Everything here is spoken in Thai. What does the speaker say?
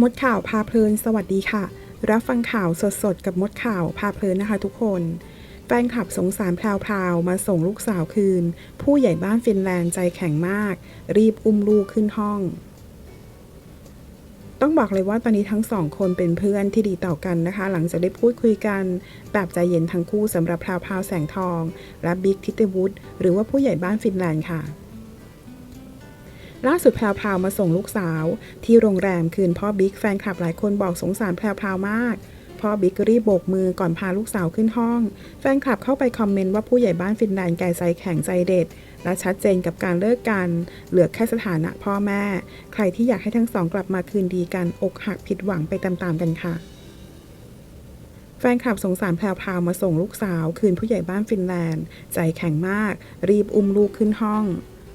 มดข่าวพาเพลิน สวัสดีค่ะ รับฟังข่าวสดๆ กับมดข่าวพาเพลินนะคะทุกคน แฟนคลับสงสารพราวๆ มาส่งลูกสาวคืน ผู้ใหญ่บ้านฟินแลนด์ใจแข็งมาก รีบอุ้มลูกขึ้นห้อง ต้องบอกเลยว่าตอนนี้ทั้งสองคนเป็นเพื่อนที่ดีต่อกันนะคะ หลังจากได้พูดคุยกัน แบบใจเย็นทั้งคู่สำหรับพราวพราวแสงทอง และบิ๊กทิติวุฒิหรือว่าผู้ใหญ่บ้านฟินแลนด์ค่ะ ล่าสุดแพรวมาส่งลูกสาว ที่โรงแรมคืนพ่อบิ๊กแฟนคลับหลายคนบอกสงสารแพรวมากพ่อบิ๊กรีบโบกมือก่อนพาลูกสาวขึ้นห้อง แฟนคลับเข้าไปคอมเมนต์ว่าผู้ใหญ่บ้านฟินแลนด์แก่ใจแข็งใจเด็ด และชัดเจนกับการเลิกกัน เหลือแค่สถานะพ่อแม่ ใครที่อยากให้ทั้งสองกลับมาคืนดีกัน อกหักผิดหวังไปตามๆกันค่ะ แฟนคลับสงสารแพรวพาวมาส่งลูกสาว คืนผู้ใหญ่บ้านฟินแลนด์ ใจแข็งมาก รีบอุ้มลูกขึ้นห้อง